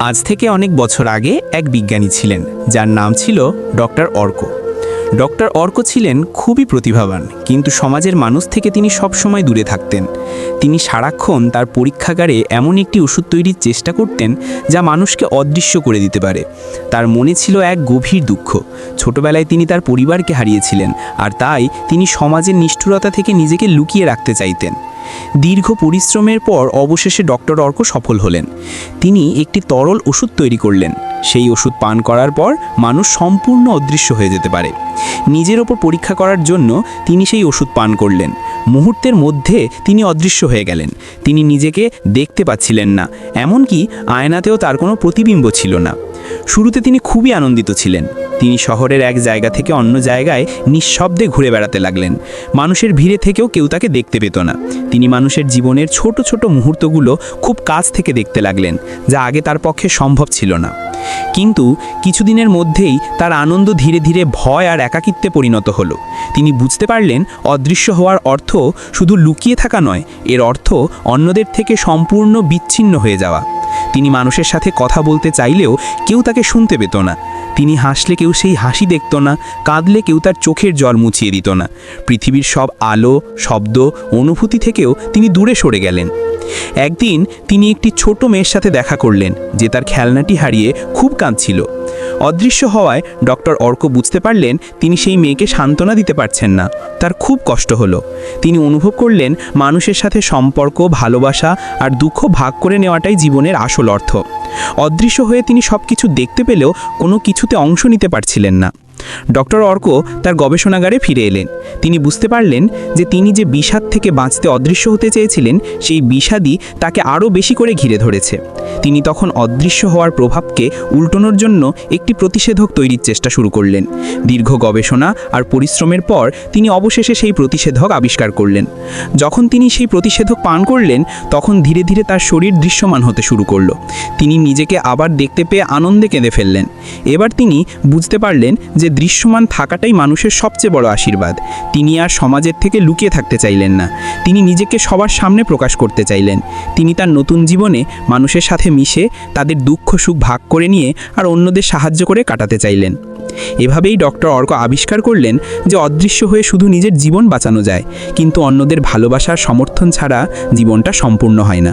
আজ থেকে অনেক বছর আগে এক বিজ্ঞানী ছিলেন, যার নাম ছিল ডক্টর অর্ক। ডক্টর অর্ক ছিলেন খুবই প্রতিভাবান, কিন্তু সমাজের মানুষ থেকে তিনি সবসময় দূরে থাকতেন। তিনি সারাক্ষণ তার পরীক্ষাগারে এমন একটি ওষুধ তৈরির চেষ্টা করতেন, যা মানুষকে অদৃশ্য করে দিতে পারে। তার মনে ছিল এক গভীর দুঃখ। ছোটবেলায় তিনি তার পরিবারকে হারিয়েছিলেন, আর তাই তিনি সমাজের নিষ্ঠুরতা থেকে নিজেকে লুকিয়ে রাখতে চাইতেন। দীর্ঘ পরিশ্রমের পর অবশেষে ডক্টর অর্ক সফল হলেন। তিনি একটি তরল ওষুধ তৈরি করলেন। সেই ওষুধ পান করার পর মানুষ সম্পূর্ণ অদৃশ্য হয়ে যেতে পারে। নিজের ওপর পরীক্ষা করার জন্য তিনি সেই ওষুধ পান করলেন। মুহূর্তের মধ্যে তিনি অদৃশ্য হয়ে গেলেন। তিনি নিজেকে দেখতে পাচ্ছিলেন না, এমনকি আয়নাতেও তার কোনো প্রতিবিম্ব ছিল না। শুরুতে তিনি খুবই আনন্দিত ছিলেন। তিনি শহরের এক জায়গা থেকে অন্য জায়গায় নিঃশব্দে ঘুরে বেড়াতে লাগলেন। মানুষের ভিড়ে থেকেও কেউ তাকে দেখতে পেত না। তিনি মানুষের জীবনের ছোট ছোট মুহূর্তগুলো খুব কাছ থেকে দেখতে লাগলেন, যা আগে তার পক্ষে সম্ভব ছিল না। কিন্তু কিছুদিনের মধ্যেই তার আনন্দ ধীরে ধীরে ভয় আর একাকিত্বে পরিণত হলো। তিনি বুঝতে পারলেন, অদৃশ্য হওয়ার অর্থ শুধু লুকিয়ে থাকা নয়, এর অর্থ অন্যদের থেকে সম্পূর্ণ বিচ্ছিন্ন হয়ে যাওয়া। তিনি মানুষের সাথে কথা বলতে চাইলেও কেউ তাকে শুনতে পেত না। তিনি হাসলে কেউ সেই হাসি দেখত না, কাঁদলে কেউ তার চোখের জল মুছিয়ে দিত না। পৃথিবীর সব আলো, শব্দ, অনুভূতি থেকেও তিনি দূরে সরে গেলেন। একদিন তিনি একটি ছোট মেয়ের সাথে দেখা করলেন, যে তার খেলনাটি হারিয়ে খুব কাঁদছিল। অদৃশ্য হওয়ায় ডক্টর অর্ক বুঝতে পারলেন তিনি সেই মেয়েকে সান্ত্বনা দিতে পারছেন না। তার খুব কষ্ট হলো। তিনি অনুভব করলেন মানুষের সাথে সম্পর্ক, ভালোবাসা আর দুঃখ ভাগ করে নেওয়াটাই জীবনের আসল অর্থ। অদৃশ্য হয়ে তিনি সব কিছু দেখতে পেলেও কোনো কিছুতে অংশ নিতে পারছিলেন না। ডক্টর অর্ক তার গবেষণাগারে ফিরে এলেন। তিনি বুঝতে পারলেন যে তিনি যে বিষাদ থেকে বাঁচতে অদৃশ্য হতে চেয়েছিলেন, সেই বিষাদই তাকে আরও বেশি করে ঘিরে ধরেছে। তিনি তখন অদৃশ্য হওয়ার প্রভাবকে উল্টোনোর জন্য একটি প্রতিষেধক তৈরির চেষ্টা শুরু করলেন। দীর্ঘ গবেষণা আর পরিশ্রমের পর তিনি অবশেষে সেই প্রতিষেধক আবিষ্কার করলেন। যখন তিনি সেই প্রতিষেধক পান করলেন, তখন ধীরে ধীরে তার শরীর দৃশ্যমান হতে শুরু করল। তিনি নিজেকে আবার দেখতে পেয়ে আনন্দে কেঁদে ফেললেন। এবার তিনি বুঝতে পারলেন যে দৃশ্যমান থাকাটাই মানুষের সবচেয়ে বড় আশীর্বাদ। তিনি আর সমাজের থেকে লুকিয়ে থাকতে চাইলেন না। তিনি নিজেকে সবার সামনে প্রকাশ করতে চাইলেন। তিনি তার নতুন জীবনে মানুষের সাথে মিশে তাদের দুঃখ সুখ ভাগ করে নিয়ে আর অন্যদের সাহায্য করে কাটাতে চাইলেন। এভাবেই ডক্টর অর্ক আবিষ্কার করলেন যে অদৃশ্য হয়ে শুধু নিজের জীবন বাঁচানো যায়, কিন্তু অন্যদের ভালোবাসার সমর্থন ছাড়া জীবনটা সম্পূর্ণ হয় না।